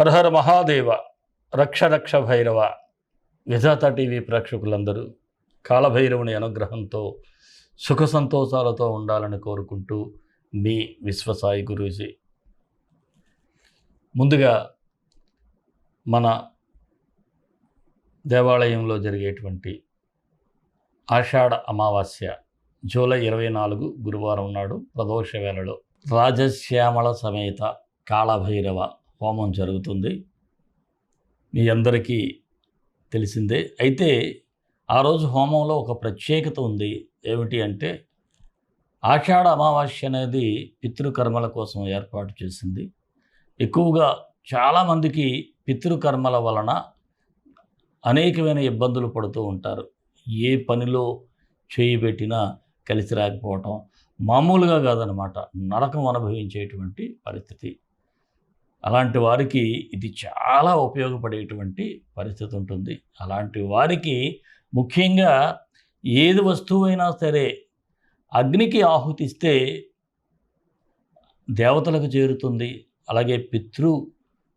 హరహర మహాదేవ రక్ష రక్ష భైరవ విధాత టీవీ ప్రేక్షకులందరూ కాలభైరవుని అనుగ్రహంతో సుఖ సంతోషాలతో ఉండాలని కోరుకుంటూ మీ విశ్వసాయి గురూజీ. ముందుగా మన దేవాలయంలో జరిగేటువంటి ఆషాఢ అమావాస్య జూలై ఇరవై నాలుగు గురువారం నాడు ప్రదోష వేళలో రాజశ్యామల సమేత కాళభైరవ హోమం జరుగుతుంది. మీ అందరికీ తెలిసిందే. అయితే ఆ రోజు హోమంలో ఒక ప్రత్యేకత ఉంది. ఏమిటి అంటే ఆషాఢ అమావాస్య అనేది పితృకర్మల కోసం ఏర్పాటు చేసింది. ఎక్కువగా చాలామందికి పితృకర్మల వలన అనేకమైన ఇబ్బందులు పడుతూ ఉంటారు. ఏ పనిలో చేయి పెట్టినా కలిసి రాకపోవటం మామూలుగా కాదనమాట నరకం అనుభవించేటువంటి పరిస్థితి. అలాంటి వారికి ఇది చాలా ఉపయోగపడేటువంటి పరిస్థితి ఉంటుంది. అలాంటి వారికి ముఖ్యంగా ఏది వస్తువైనా సరే అగ్నికి ఆహుతిస్తే దేవతలకు చేరుతుంది. అలాగే పితృ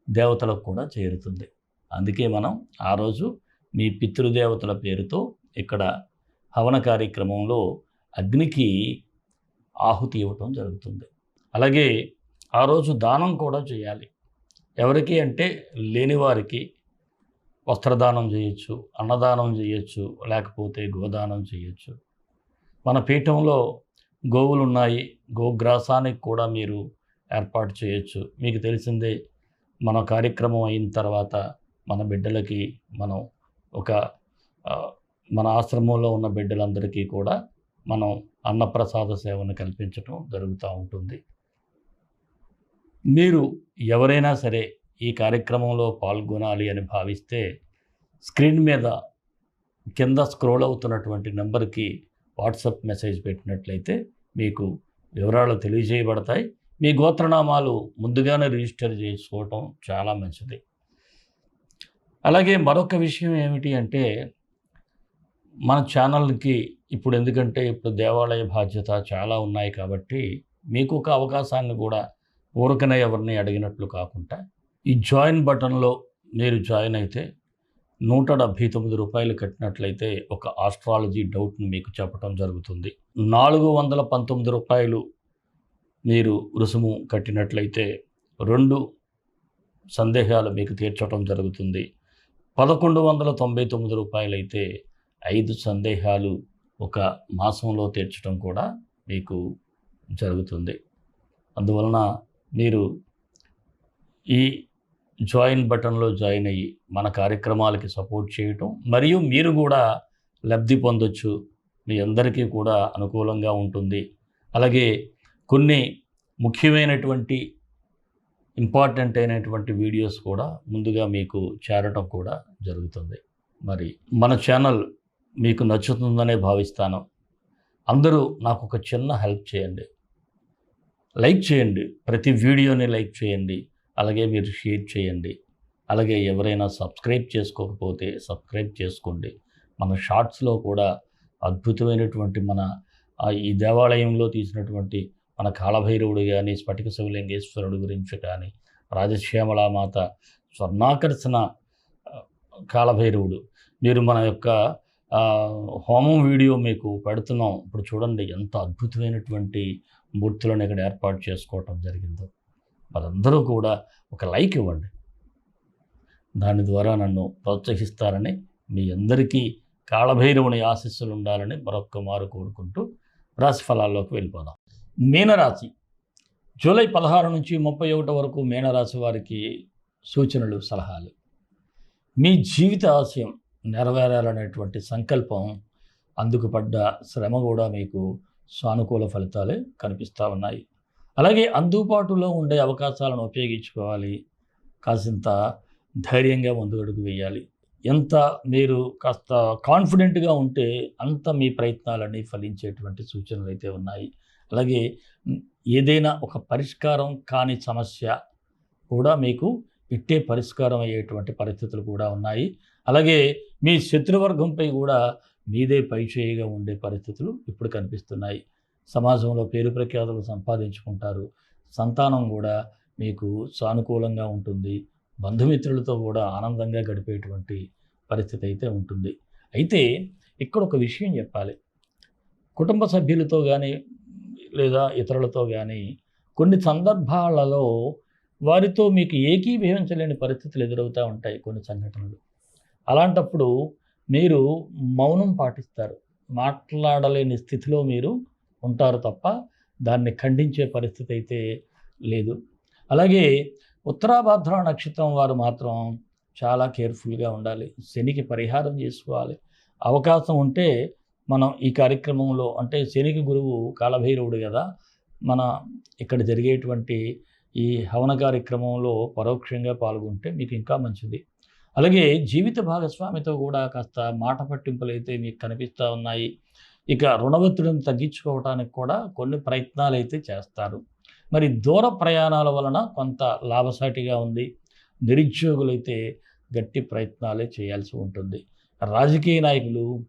దేవతలకు కూడా చేరుతుంది. అందుకే మనం ఆ రోజు మీ పితృదేవతల పేరుతో ఇక్కడ హవన కార్యక్రమంలో అగ్నికి ఆహుతి ఇవ్వటం జరుగుతుంది. అలాగే ఆ రోజు దానం కూడా చేయాలి. ఎవరికి అంటే లేనివారికి వస్త్రదానం చేయొచ్చు అన్నదానం చేయొచ్చు లేకపోతే గోదానం చేయొచ్చు. మన పీఠంలో గోవులు ఉన్నాయి గోగ్రాసానికి కూడా మీరు ఏర్పాటు చేయొచ్చు. మీకు తెలిసిందే మన కార్యక్రమం అయిన తర్వాత మన బిడ్డలకి మనం ఒక మన ఆశ్రమంలో ఉన్న బిడ్డలందరికీ కూడా మనం అన్నప్రసాద సేవను కల్పించడం జరుగుతూ ఉంటుంది. మీరు ఎవరైనా సరే ఈ కార్యక్రమంలో పాల్గొనాలి అని భావిస్తే స్క్రీన్ మీద కింద స్క్రోల్ అవుతున్నటువంటి నెంబర్కి వాట్సాప్ మెసేజ్ పెట్టినట్లయితే మీకు వివరాలు తెలియజేయబడతాయి. మీ గోత్రనామాలు ముందుగానే రిజిస్టర్ చేసుకోవటం చాలా మంచిది. అలాగే మరొక విషయం ఏమిటి అంటే మన ఛానల్కి ఇప్పుడు ఎందుకంటే ఇప్పుడు దేవాలయ బాధ్యత చాలా ఉన్నాయి కాబట్టి మీకు ఒక అవకాశాన్ని కూడా ఊరకనే ఎవరిని అడిగినట్లు కాకుండా ఈ జాయిన్ బటన్లో మీరు జాయిన్ అయితే నూట డెబ్భై తొమ్మిది రూపాయలు కట్టినట్లయితే ఒక ఆస్ట్రాలజీ డౌట్ని మీకు చెప్పడం జరుగుతుంది. నాలుగు వందల పంతొమ్మిది రూపాయలు మీరు రుసుము కట్టినట్లయితే రెండు సందేహాలు మీకు తీర్చడం జరుగుతుంది. పదకొండు వందల తొంభై తొమ్మిది రూపాయలు అయితే ఐదు సందేహాలు ఒక మాసంలో తీర్చడం కూడా మీకు జరుగుతుంది. అందువలన మీరు ఈ జాయిన్ బటన్లో జాయిన్ అయ్యి మన కార్యక్రమాలకి సపోర్ట్ చేయటం మరియు మీరు కూడా లబ్ధి పొందొచ్చు. మీ అందరికీ కూడా అనుకూలంగా ఉంటుంది. అలాగే కొన్ని ముఖ్యమైనటువంటి ఇంపార్టెంట్ అయినటువంటి వీడియోస్ కూడా ముందుగా మీకు చేరటం కూడా జరుగుతుంది. మరి మన ఛానల్ మీకు నచ్చుతుందనే భావిస్తాను. అందరూ నాకు ఒక చిన్న హెల్ప్ చేయండి. లైక్ చేయండి. ప్రతి వీడియోని లైక్ చేయండి. అలాగే మీరు షేర్ చేయండి. అలాగే ఎవరైనా సబ్స్క్రైబ్ చేసుకోకపోతే సబ్స్క్రైబ్ చేసుకోండి. మన షార్ట్స్లో కూడా అద్భుతమైనటువంటి మన ఈ దేవాలయంలో తీసినటువంటి మన కాళభైరవుడు కానీ స్ఫటిక శివలింగేశ్వరుడు గురించి కానీ రాజశ్యామలామాత స్వర్ణాకర్షణ కాలభైరవుడు. కాళభైరవుడు మీరు మన యొక్క హోమం వీడియో మీకు పెడుతున్నాం. ఇప్పుడు చూడండి ఎంత అద్భుతమైనటువంటి మూర్తులను ఇక్కడ ఏర్పాటు చేసుకోవటం జరిగిందో వాళ్ళందరూ కూడా ఒక లైక్ ఇవ్వండి. దాని ద్వారా నన్ను ప్రోత్సహిస్తారని మీ అందరికీ కాళభైరవుని ఆశీస్సులు ఉండాలని మరొక్క మారు కోరుకుంటూ రాశి ఫలాల్లోకి వెళ్ళిపోదాం. మీనరాశి. జూలై పదహారు నుంచి ముప్పై ఒకటి వరకు మీనరాశి వారికి సూచనలు సలహాలు. మీ జీవిత ఆశయం నెరవేరాలనేటువంటి సంకల్పం అందుకు పడ్డ శ్రమ కూడా మీకు సానుకూల ఫలితాలే కనిపిస్తూ ఉన్నాయి. అలాగే అందుబాటులో ఉండే అవకాశాలను ఉపయోగించుకోవాలి. కాసింత ధైర్యంగా ముందుగడుగు వేయాలి. ఎంత మీరు కాస్త కాన్ఫిడెంట్గా ఉంటే అంత మీ ప్రయత్నాలన్నీ ఫలించేటువంటి సూచనలు అయితే ఉన్నాయి. అలాగే ఏదైనా ఒక పరిష్కారం కాని సమస్య కూడా మీకు ఇట్టే పరిష్కారం అయ్యేటువంటి పరిస్థితులు కూడా ఉన్నాయి. అలాగే మీ శత్రువర్గంపై కూడా మీదే పైచేయిగా ఉండే పరిస్థితులు ఇప్పుడు కనిపిస్తున్నాయి. సమాజంలో పేరు ప్రఖ్యాతులు సంపాదించుకుంటారు. సంతానం కూడా మీకు సానుకూలంగా ఉంటుంది. బంధుమిత్రులతో కూడా ఆనందంగా గడిపేటువంటి పరిస్థితి అయితే ఉంటుంది. అయితే ఇక్కడ ఒక విషయం చెప్పాలి. కుటుంబ సభ్యులతో కానీ లేదా ఇతరులతో కానీ కొన్ని సందర్భాలలో వారితో మీకు ఏకీభవించలేని పరిస్థితులు ఎదురవుతూ ఉంటాయి కొన్ని సంఘటనలు. అలాంటప్పుడు మీరు మౌనం పాటిస్తారు. మాట్లాడలేని స్థితిలో మీరు ఉంటారు తప్ప దాన్ని ఖండించే పరిస్థితి అయితే లేదు. అలాగే ఉత్తరాభాద్ర నక్షత్రం వారు మాత్రం చాలా కేర్ఫుల్గా ఉండాలి. శనికి పరిహారం చేసుకోవాలి. అవకాశం ఉంటే మనం ఈ కార్యక్రమంలో అంటే శనికి గురువు కాలభైరవుడు కదా మన ఇక్కడ జరిగేటువంటి ఈ హవన కార్యక్రమంలో పరోక్షంగా పాల్గొంటే మీకు ఇంకా మంచిది. అలాగే జీవిత భాగస్వామితో కూడా కాస్త మాట పట్టింపులు అయితే మీకు కనిపిస్తూ ఉన్నాయి. ఇక రుణ ఒత్తిడిని తగ్గించుకోవడానికి కూడా కొన్ని ప్రయత్నాలు అయితే చేస్తారు. మరి దూర ప్రయాణాల వలన కొంత లాభసాటిగా ఉంది. నిరుద్యోగులైతే గట్టి ప్రయత్నాలే చేయాల్సి ఉంటుంది. రాజకీయ నాయకులు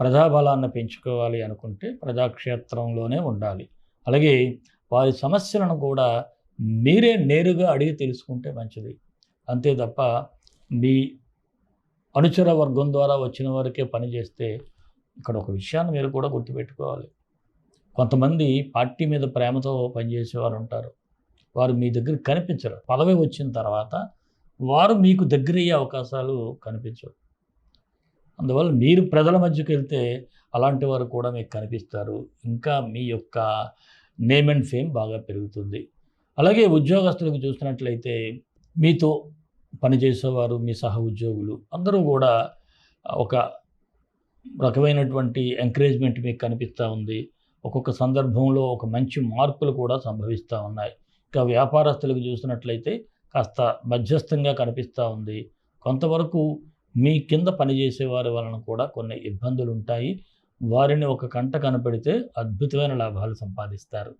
ప్రజాబలాన్ని పెంచుకోవాలి అనుకుంటే ప్రజాక్షేత్రంలోనే ఉండాలి. అలాగే వారి సమస్యలను కూడా మీరే నేరుగా అడిగి తెలుసుకుంటే మంచిది. అంతే తప్ప మీ అనుచర వర్గం ద్వారా వచ్చిన వారికే పనిచేస్తే ఇక్కడ ఒక విషయాన్ని మీరు కూడా గుర్తుపెట్టుకోవాలి. కొంతమంది పార్టీ మీద ప్రేమతో పనిచేసేవారు ఉంటారు. వారు మీ దగ్గర కనిపించరు. పదవి వచ్చిన తర్వాత వారు మీకు దగ్గరయ్యే అవకాశాలు కనిపించవు. అందువల్ల మీరు ప్రజల మధ్యకి వెళ్తే అలాంటి వారు కూడా మీకు కనిపిస్తారు. ఇంకా మీ యొక్క నేమ్ అండ్ ఫేమ్ బాగా పెరుగుతుంది. అలాగే ఉద్యోగస్తులకు చూసినట్లయితే మీతో పనిచేసేవారు మీ సహ ఉద్యోగులు. అందరూ కూడా ఒక రకమైనటువంటి ఎంకరేజ్మెంట్ మీకు కనిపిస్తూ ఉంది. ఒక్కొక్క సందర్భంలో ఒక మంచి మార్పులు కూడా సంభవిస్తూ ఉన్నాయి. ఇంకా వ్యాపారస్తులకు చూసినట్లయితే కాస్త మధ్యస్థంగా కనిపిస్తూ ఉంది. కొంతవరకు మీ కింద పనిచేసే వారి వలన కూడా కొన్ని ఇబ్బందులు ఉంటాయి. వారిని ఒక కంట కనపెడితే అద్భుతమైన లాభాలు సంపాదిస్తారు.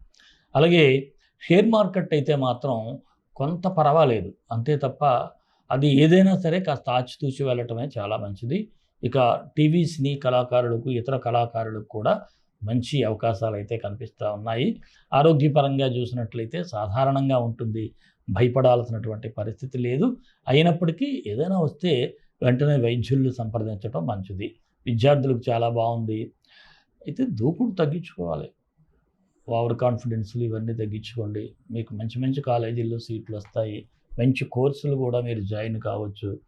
అలాగే షేర్ మార్కెట్ అయితే మాత్రం కొంత పర్వాలేదు. అంతే తప్ప అది ఏదైనా సరే కాస్త ఆచితూచి వెళ్ళటమే చాలా మంచిది. ఇక టీవీ సినీ కళాకారులకు ఇతర కళాకారులకు కూడా మంచి అవకాశాలు అయితే కనిపిస్తూ ఉన్నాయి. ఆరోగ్యపరంగా చూసినట్లయితే సాధారణంగా ఉంటుంది. భయపడాల్సినటువంటి పరిస్థితి లేదు. అయినప్పటికీ ఏదైనా వస్తే వెంటనే వైద్యుల్ని సంప్రదించడం మంచిది. విద్యార్థులకు చాలా బాగుంది. అయితే దూకుడు తగ్గించుకోవాలి. ఓవర్ కాన్ఫిడెన్స్లు ఇవన్నీ తగ్గించుకోండి. మీకు మంచి మంచి కాలేజీల్లో సీట్లు వస్తాయి. మంచి కోర్సులు కూడా మీరు జాయిన్ కావచ్చు.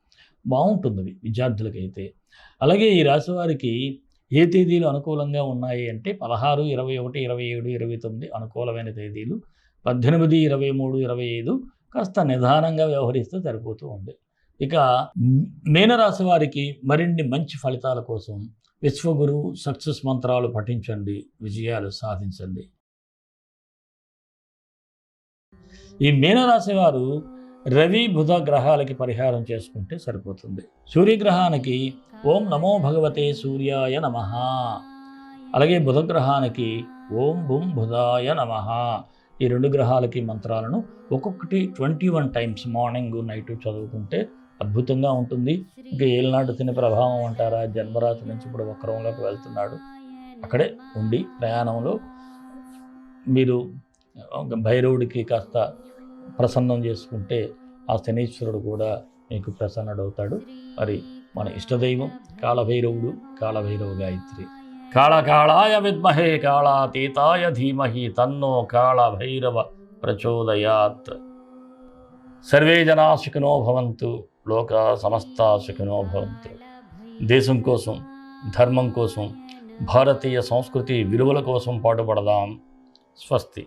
బాగుంటుంది విద్యార్థులకైతే. అలాగే ఈ రాశి వారికి ఏ తేదీలు అనుకూలంగా ఉన్నాయి అంటే పదహారు ఇరవై ఒకటి ఇరవై ఏడు ఇరవై తొమ్మిది అనుకూలమైన తేదీలు. పద్దెనిమిది ఇరవై మూడు ఇరవై ఐదు కాస్త నిదానంగా వ్యవహరిస్తే సరిపోతూ ఉంది. ఇక మీనరాశి వారికి మరిన్ని మంచి ఫలితాల కోసం విశ్వగురు సక్సెస్ మంత్రాలు పఠించండి విజయాలు సాధించండి. ఈ మీనరాశి వారు రవి బుధ గ్రహాలకి పరిహారం చేసుకుంటే సరిపోతుంది. సూర్యగ్రహానికి ఓం నమో భగవతే సూర్యాయ నమ. అలాగే బుధగ్రహానికి ఓం బుం బుధాయ నమ. ఈ రెండు గ్రహాలకి మంత్రాలను ఒక్కొక్కటి twenty one times morning night చదువుకుంటే అద్భుతంగా ఉంటుంది. ఇంకా ఏళ్ళనాడు తినే ప్రభావం అంటారా జన్మరాశి నుంచి ఇప్పుడు వక్రంలోకి వెళ్తున్నాడు. అక్కడే ఉండి ప్రయాణంలో మీరు భైరవుడికి కాస్త ప్రసన్నం చేసుకుంటే ఆ శనీశ్వరుడు కూడా మీకు ప్రసన్నుడవుతాడు. మరి మన ఇష్టదైవం కాళభైరవుడు కాళభైరవ గాయత్రి. కాళకాళాయ విద్మహే కాళాతీతాయ ధీమహి తన్నో కాళభైరవ ప్రచోదయాత్. సర్వే జనా సుఖినో భవంతు లోక సమస్త సుఖినో భవంతు. దేశం కోసం ధర్మం కోసం భారతీయ సంస్కృతి విలువల కోసం పాటుపడదాం. స్వస్తి.